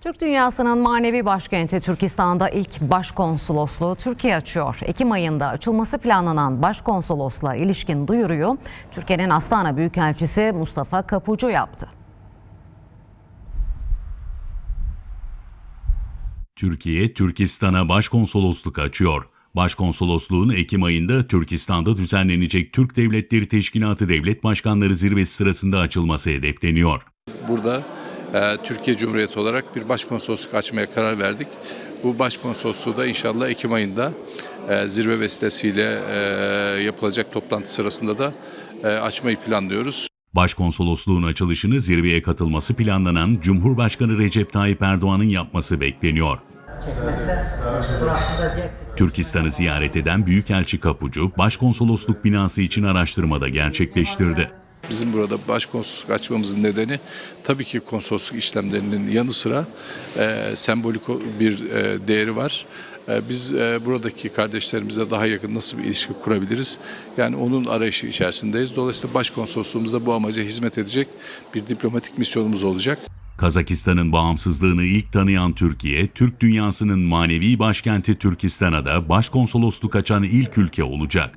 Türk dünyasının manevi başkenti Türkistan'da ilk başkonsolosluğu Türkiye açıyor. Ekim ayında açılması planlanan başkonsolosluğa ilişkin duyuruyu Türkiye'nin Astana Büyükelçisi Mustafa Kapucu yaptı. Türkiye, Türkistan'a başkonsolosluk açıyor. Başkonsolosluğun Ekim ayında Türkistan'da düzenlenecek Türk Devletleri Teşkilatı Devlet Başkanları Zirvesi sırasında açılması hedefleniyor. Burada Türkiye Cumhuriyeti olarak bir başkonsolosluk açmaya karar verdik. Bu başkonsolosluğu da inşallah Ekim ayında e, zirve vesilesiyle e, yapılacak toplantı sırasında da e, açmayı planlıyoruz. Başkonsolosluğun açılışını zirveye katılması planlanan Cumhurbaşkanı Recep Tayyip Erdoğan'ın yapması bekleniyor. Türkistan'ı ziyaret eden Büyükelçi Kapucu, başkonsolosluk binası için araştırmada gerçekleştirdi. Bizim burada başkonsolosluk açmamızın nedeni tabii ki konsolosluk işlemlerinin yanı sıra e, sembolik bir e, değeri var. E, biz e, buradaki kardeşlerimize daha yakın nasıl bir ilişki kurabiliriz? Yani onun arayışı içerisindeyiz. Dolayısıyla başkonsolosluğumuzda bu amaca hizmet edecek bir diplomatik misyonumuz olacak. Kazakistan'ın bağımsızlığını ilk tanıyan Türkiye, Türk dünyasının manevi başkenti Türkistan'a da başkonsolosluk açan ilk ülke olacak.